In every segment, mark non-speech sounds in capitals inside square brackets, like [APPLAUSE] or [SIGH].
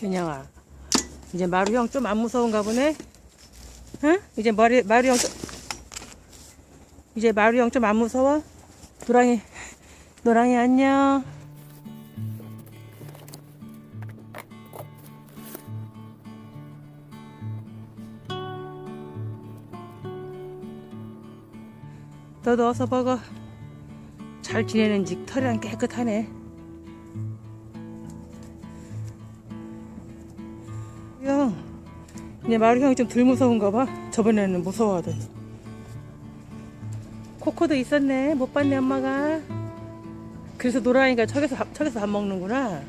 현영아, 이제 마루 형 좀 안 무서운가 보네? 응? 이제 마루, 마루 형 좀, 이제 마루 형 좀 안 무서워? 노랑이, 노랑이 안녕. 너도 어서 먹어. 잘 지내는지 털이랑 깨끗하네. 형, 이제 마루 형이 좀 덜 무서운가 봐. 저번에는 무서워하더니. 코코도 있었네. 못 봤네, 엄마가. 그래서 저기서, 밥- 저기서 밥 먹는구나.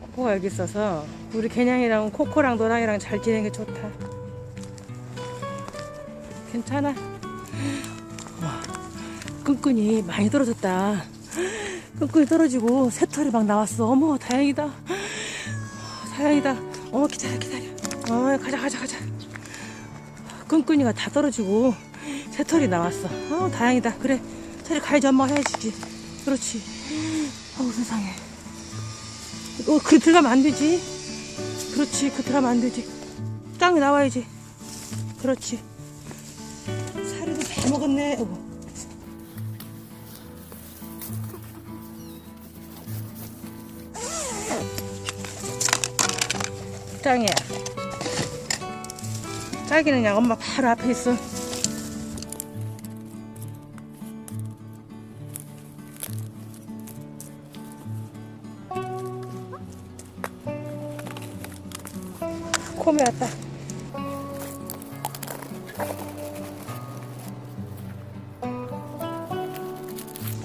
코코가 여기 있어서. 우리 개냥이랑 코코랑 노랑이랑 잘 지내는 게 좋다. 괜찮아. 끈끈이 많이 떨어졌다. 끈끈이 떨어지고 새털이 막 나왔어. 어머, 다행이다. 다행이다. 어머, 기다려, 기다려. 어, 가자, 가자, 가자. 끈끈이가 다 떨어지고 새털이 나왔어. 어, 다행이다. 그래. 저리 가야지, 엄마 해야지. 그렇지. 어우, 세상에. 어, 그 들어가면 안 되지. 그렇지. 그 들어가면 안 되지. 짱이 나와야지. 그렇지. 사료도 다 먹었네. 여 보. 짱이야. 짱이는 그냥 엄마 바로 앞에 있어. 콤이 왔다.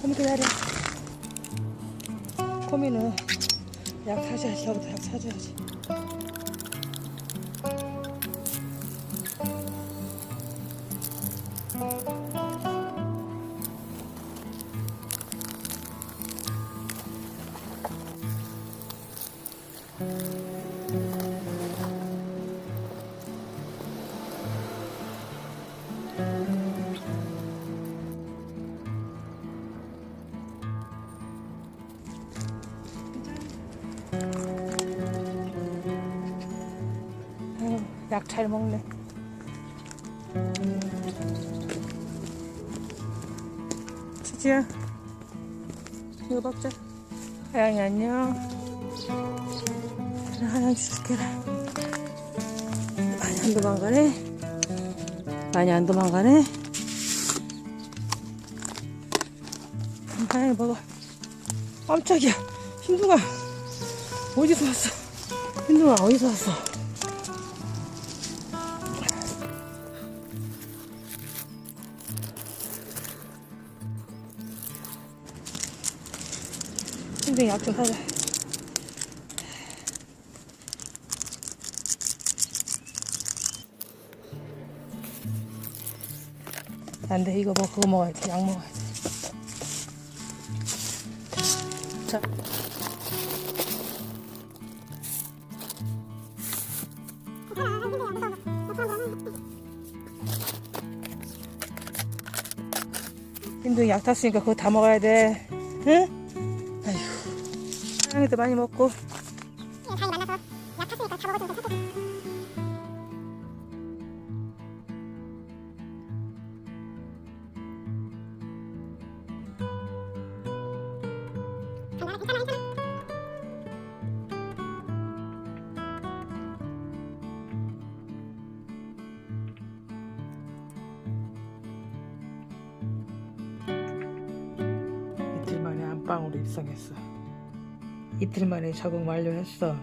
콤 기다려. 콤이는 약 사줘야지. 여기다 약 사줘야지. 약 잘 먹네. 치지야, 이거 먹자. 하양이 안녕. 하양 줄게라. 많이 안 도망가네. 많이 안 도망가네. 하양이 먹어. 깜짝이야. 흰둥아. 어디서 왔어? 흰둥아, 어디서 왔어? 흰둥이 약좀 사자. 안 돼, 이거 뭐, 그거 먹어야지. 약 먹어야지. 자. 흰둥이 약 탔으니까 그거 다 먹어야 돼. 응? 아휴. 사랑이도 많이 먹고. 다이 만나서 약 탔으니까 다 먹어주니까 사줘. 괜찮아, 괜 이틀 만에 안방으로 입성했어. 이틀 만에 적응 완료했어.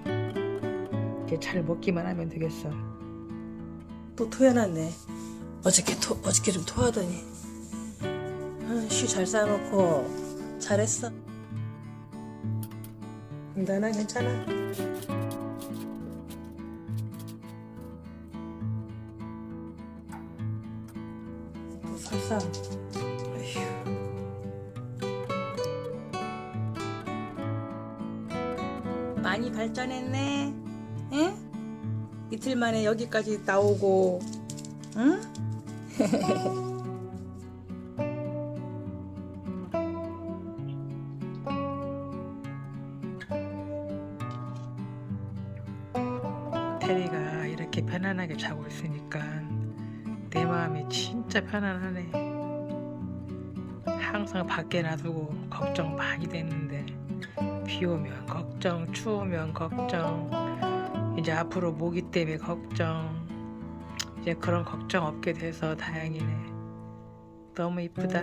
이제 잘 먹기만 하면 되겠어. 또 토해놨네. 어저께 토, 어저께 좀 토하더니. 아, 쉬잘 싸놓고 잘했어. 나나 괜찮아. 또 설사. 많이 발전했네. 응? 이틀 만에 여기까지 나오고, 응? [LAUGHS] 테리가 이렇게 편안하게 자고 있으니까 내 마음이 진짜 편안하네. 항상 밖에 놔두고 걱정 많이 됐는데 비 오면 걱정, 추우면 걱정, 이제 앞으로 모기 때문에 걱정. 이제 그런 걱정 없게 돼서 다행이네. 너무 이쁘다.